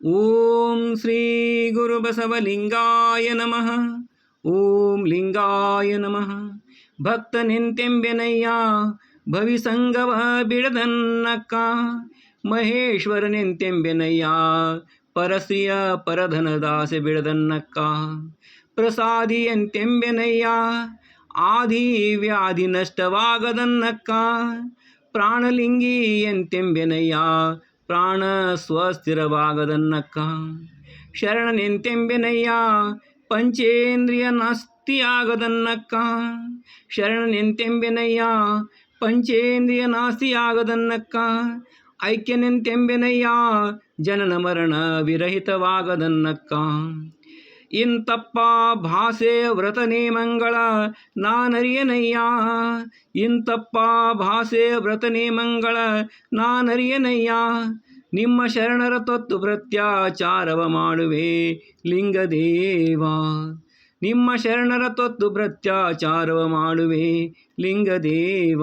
ಓಂ ಶ್ರೀ ಗುರುಬಸವಲಿಂಗಾಯ ನಮಃ ಓಂ ಲಿಂಗಾಯ ನಮಃ ಭಕ್ತ ನಿಂತೆಂಬೆನಯ್ಯ ಭವಿಸಂಗವ ಬಿಡದನ್ನಕ್ಕ ಮಹೇಶ್ವರ ನಿಂತೆಂಬೆನಯ್ಯ ಪರಶ್ರೀಯ ಪರಧನದಾಸೆ ಬಿಡದನ್ನಕ್ಕ ಪ್ರಸಾದಿಯಂತೆಂಬೆನಯ್ಯ ಆದಿ ವ್ಯಾಧಿ ನಷ್ಟವಾಗದನ್ನಕ್ಕ ಪ್ರಾಣಲಿಂಗಿ ಎಂತೆಂಬೆನಯ್ಯ ಪ್ರಾಣ ಸ್ವಸ್ಥಿರವಾಗದನ್ನಕ್ಕ. ಶರಣನೆಂತೆಂಬೆನಯ್ಯ ಪಂಚೇಂದ್ರಿಯ ನಾಸ್ತಿಯಾಗದನ್ನಕ್ಕ. ಶರಣನೆಂತೆಂಬೆನಯ್ಯ ಪಂಚೇಂದ್ರಿಯ ನಾಸ್ತಿಯಾಗದನ್ನಕ್ಕ. ಐಕ್ಯನೆಂತೆಂಬೆನಯ್ಯ ಜನನ ಮರಣ ವಿರಹಿತವಾಗದನ್ನಕ್ಕ. ಇಂತಪ್ಪ ಭಾಷೆ ವ್ರತನೇ ನೇಮಂಗಳ ನಾನರಿಯನಯ್ಯ ಇಂತಪ್ಪ ಭಾಷೆ ವ್ರತ ನೇಮಂಗಳ ನಾನರಿಯನಯ್ಯ ನಿಮ್ಮ ಶರಣರ ತತ್ತು ಪ್ರತ್ಯಾಚಾರವ ಮಾಡುವೆ ಲಿಂಗದೇವ. ನಿಮ್ಮ ಶರಣರ ತತ್ತು ಪ್ರತ್ಯಾಚಾರವ ಮಾಡುವೆ ಲಿಂಗದೇವ.